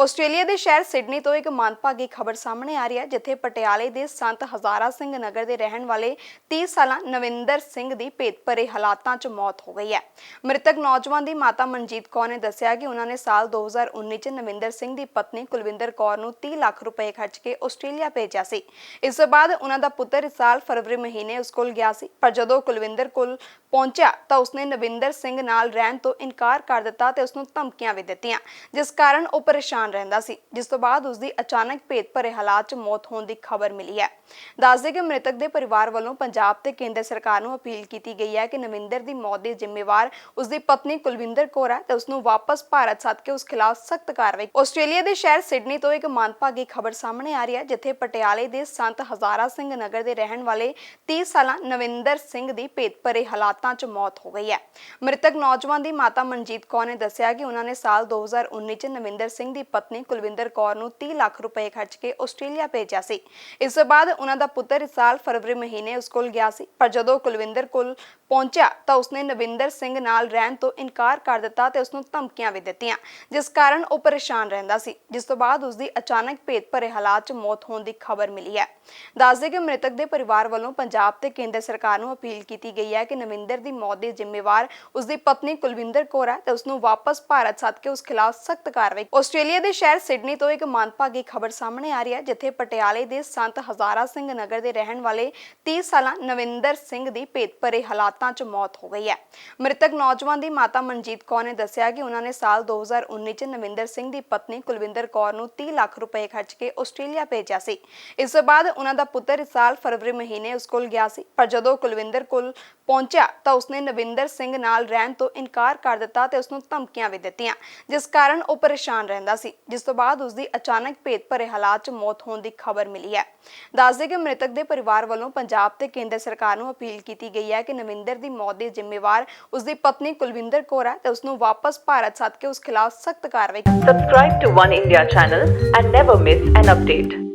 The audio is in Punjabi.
ਆਸਟ੍ਰੇਲੀਆ ਦੇ ਸ਼ਹਿਰ ਸਿਡਨੀ ਤੋਂ ਇੱਕ ਮੰਦਭਾਗੀ ਖਬਰ ਸਾਹਮਣੇ ਆ ਰਹੀ ਹੈ, ਜਿੱਥੇ ਪਟਿਆਲੇ ਦੇ ਸੰਤ ਹਜ਼ਾਰਾ ਸਿੰਘ ਨਗਰ ਦੇ ਰਹਿਣ ਵਾਲੇ 30 ਸਾਲਾਂ ਨਵਿੰਦਰ ਸਿੰਘ ਦੀ ਭੇਤ ਭਰੇ ਹਾਲਾਤਾਂ 'ਚ ਮੌਤ ਹੋ ਗਈ ਹੈ। ਮ੍ਰਿਤਕ ਨੌਜਵਾਨ ਦੀ ਮਾਤਾ ਮਨਜੀਤ ਕੌਰ ਨੇ ਦੱਸਿਆ ਕਿ ਉਹਨਾਂ ਨੇ ਸਾਲ 2019 'ਚ ਨਵਿੰਦਰ ਸਿੰਘ ਦੀ ਪਤਨੀ ਕੁਲਵਿੰਦਰ ਕੌਰ ਨੂੰ 30 ਲੱਖ ਰੁਪਏ ਖਰਚ ਕੇ ਆਸਟ੍ਰੇਲੀਆ ਭੇਜਿਆ ਸੀ। ਇਸ ਤੋਂ ਬਾਅਦ ਉਹਨਾਂ ਦਾ ਪੁੱਤਰ ਇਸ ਸਾਲ ਫਰਵਰੀ ਮਹੀਨੇ ਉਸ ਕੋਲ ਗਿਆ ਸੀ, ਪਰ ਜਦੋਂ ਕੁਲਵਿੰਦਰ ਕੋਲ ਪਹੁੰਚਿਆ ਤਾਂ ਉਸਨੇ ਨਵਿੰਦਰ ਸਿੰਘ ਨਾਲ ਰਹਿਣ ਤੋਂ ਇਨਕਾਰ ਕਰ ਦਿੱਤਾ ਤੇ ਉਸ ਨੂੰ ਧਮਕੀਆਂ ਵੀ ਦਿੱਤੀਆਂ, ਜਿਸ ਕਾਰਨ ਉਹ ਪਰੇਸ਼ਾਨ ਰਹਿੰਦਾ ਸੀ, ਜਿਸ ਤੋਂ ਬਾਅਦ ਉਸ ਦੀ ਅਚਾਨਕ ਭੇਤ ਭਰੇ ਹਾਲਾਤ 'ਚ ਮੌਤ ਹੋਣ ਦੀ ਖਬਰ ਮਿਲੀ ਹੈ। ਦੱਸਦੇ ਕਿ ਮ੍ਰਿਤਕ ਦੇ ਪਰਿਵਾਰ ਵੱਲੋਂ ਪੰਜਾਬ ਤੇ ਕੇਂਦਰ ਸਰਕਾਰ ਨੂੰ ਅਪੀਲ ਕੀਤੀ ਗਈ ਹੈ ਕਿ ਨਵਿੰਦਰ ਦੀ ਮੌਤ ਦੇ ਜ਼ਿੰਮੇਵਾਰ ਉਸ ਦੀ ਪਤਨੀ ਕੁਲਵਿੰਦਰ ਕੌਰ ਹੈ ਤੇ ਉਸ ਨੂੰ ਵਾਪਸ ਭਾਰਤ ਸੱਦ ਕੇ ਉਸ ਖਿਲਾਫ ਸਖਤ ਕਾਰਵਾਈ ਆਸਟ੍ਰੇਲੀਆ ਦੇ ਸ਼ਹਿਰ ਸਿਡਨੀ ਤੋਂ ਇੱਕ ਮੰਦਭਾਗੀ ਖਬਰ ਸਾਹਮਣੇ ਆ ਰਹੀ ਹੈ, ਜਿੱਥੇ ਪਟਿਆਲੇ ਦੇ ਸੰਤ ਹਜ਼ਾਰਾ ਸਿੰਘ ਨਗਰ ਦੇ ਰਹਿਣ ਵਾਲੇ 30 ਸਾਲਾ ਨਵਿੰਦਰ ਸਿੰਘ ਦੀ ਭੇਤ ਭਰੇ ਹਾਲਾਤਾਂ 'ਚ ਮੌਤ ਹੋ ਗਈ ਹੈ। ਮ੍ਰਿਤਕ ਨੌਜਵਾਨ ਦੀ ਮਾਤਾ ਮਨਜੀਤ ਕੌਰ ਨੇ ਦੱਸਿਆ ਕਿ ਉਹਨਾਂ ਨੇ ਸਾਲ 2019 'ਚ ਨਵਿੰਦਰ ਸਿੰਘ ਦੀ ਪਤਨੀ ਕੁਲਵਿੰਦਰ ਕੌਰ ਨੂੰ 30 ਲੱਖ ਰੁਪਏ ਖਰਚ ਕੇ ਆਸਟ੍ਰੇਲੀਆ ਭੇਜਿਆ ਸੀ। ਇਸ ਤੋਂ ਬਾਅਦ ਉਹਨਾਂ ਦਾ ਪੁੱਤਰ ਇਸ ਸਾਲ ਫਰਵਰੀ ਮਹੀਨੇ ਉਸ ਕੋਲ ਗਿਆ ਸੀ। ਪਰ ਜਦੋਂ ਕੁਲਵਿੰਦਰ ਕੋਲ ਪਹੁੰਚਿਆ ਤਾਂ ਉਸਨੇ ਨਵਿੰਦਰ ਸਿੰਘ ਨਾਲ ਰਹਿਣ ਤੋਂ ਇਨਕਾਰ ਕਰ ਦਿੱਤਾ ਤੇ ਉਸ ਨੂੰ ਧਮਕੀਆਂ ਵੀ ਦਿੱਤੀਆਂ, ਜਿਸ ਕਾਰਨ ਉਹ ਪਰੇਸ਼ਾਨ ਰਹਿੰਦਾ ਸੀ। ਜਿਸ ਤੋਂ ਬਾਅਦ ਉਸ ਦੀ ਅਚਾਨਕ ਭੇਤ ਭਰੇ ਹਾਲਾਤ 'ਚ ਮੌਤ ਹੋਣ ਦੀ ਖਬਰ ਮਿਲੀ ਹੈ। ਦੱਸਦੇ ਕਿ ਮ੍ਰਿਤਕ ਦੇ ਪਰਿਵਾਰ ਵੱਲੋਂ ਪੰਜਾਬ ਤੇ ਕੇਂਦਰ ਸਰਕਾਰ ਨੂੰ ਅਪੀਲ ਕੀਤੀ ਗਈ ਹੈ ਕਿ ਨਵਿੰਦਰ ਦੀ ਮੌਤ ਦੀ ਜ਼ਿੰਮੇਵਾਰ ਉਸ ਦੀ ਪਤਨੀ ਕੁਲਵਿੰਦਰ ਕੌਰ ਹੈ ਤੇ ਉਸ ਨੂੰ ਵਾਪਸ ਭਾਰਤ ਸੱਦ ਕੇ ਉਸ ਖਿਲਾਫ ਸਖਤ ਕਾਰਵਾਈ ਆਸਟ੍ਰੇਲੀਆ ਦੇ ਸ਼ਹਿਰ ਸਿਡਨੀ ਤੋਂ ਇੱਕ ਮੰਦਭਾਗੀ ਖਬਰ ਸਾਹਮਣੇ ਆ ਰਹੀ ਹੈ, ਜਿੱਥੇ ਪਟਿਆਲੇ ਦੇ ਸੰਤ ਹਜ਼ਾਰਾ ਸਿੰਘ ਨਗਰ ਦੇ ਰਹਿਣ ਵਾਲੇ 30 ਸਾਲਾ ਨਵਿੰਦਰ ਸਿੰਘ ਦੀ ਭੇਤ ਭਰੇ ਹਾਲਾਤਾਂ 'ਚ ਮੌਤ ਹੋ ਗਈ ਹੈ। ਮ੍ਰਿਤਕ ਨੌਜਵਾਨ ਦੀ ਮਾਤਾ ਮਨਜੀਤ ਕੌਰ ਨੇ ਦੱਸਿਆ ਕਿ ਉਹਨਾਂ ਨੇ ਸਾਲ 2019 'ਚ ਨਵਿੰਦਰ ਸਿੰਘ ਦੀ ਪਤਨੀ ਕੁਲਵਿੰਦਰ ਕੌਰ ਨੂੰ 30 ਲੱਖ ਰੁਪਏ ਖਰਚ ਕੇ ਆਸਟ੍ਰੇਲੀਆ ਭੇਜਿਆ ਸੀ। ਇਸ ਤੋਂ ਬਾਅਦ ਉਹਨਾਂ ਦਾ ਪੁੱਤਰ ਇਸ ਸਾਲ ਫਰਵਰੀ ਮਹੀਨੇ ਉਸ ਕੋਲ ਗਿਆ ਸੀ, ਪਰ ਜਦੋਂ ਕੁਲਵਿੰਦਰ ਕੋਲ ਪਹੁੰਚਿਆ ਤਾਂ ਉਸਨੇ ਨਵਿੰਦਰ ਸਿੰਘ ਨਾਲ ਰਹਿਣ ਤੋਂ ਇਨਕਾਰ ਕਰ ਦਿੱਤਾ ਤੇ ਉਸ ਨੂੰ ਧਮਕੀਆਂ ਵੀ ਦਿੱਤੀਆਂ, ਜਿਸ ਕਾਰਨ ਉਹ ਪਰੇਸ਼ਾਨ ਰਹਿੰਦਾ ਸੀ। ਜਿਸ ਤੋਂ ਬਾਅਦ ਉਸ ਦੀ ਅਚਾਨਕ ਭੇਤ ਭਰੇ ਹਾਲਾਤ 'ਚ ਮੌਤ ਹੋਣ ਦੀ ਖਬਰ ਮਿਲੀ ਹੈ ਦੱਸਦੇ ਕਿ ਮ੍ਰਿਤਕ ਦੇ ਪਰਿਵਾਰ ਵੱਲੋਂ ਪੰਜਾਬ ਤੇ ਕੇਂਦਰ ਸਰਕਾਰ ਨੂੰ ਅਪੀਲ ਕੀਤੀ ਗਈ ਹੈ ਕਿ ਨਵਿੰਦਰ ਦੀ ਮੌਤ ਦੇ ਜ਼ਿੰਮੇਵਾਰ ਉਸ ਦੀ ਪਤਨੀ ਕੁਲਵਿੰਦਰ ਕੌਰ ਹੈ ਤੇ ਉਸ ਨੂੰ ਵਾਪਸ ਭਾਰਤ ਸੱਦ ਕੇ ਉਸ ਖਿਲਾਫ ਸਖਤ ਕਾਰਵਾਈ Subscribe to One India channel and never miss an update.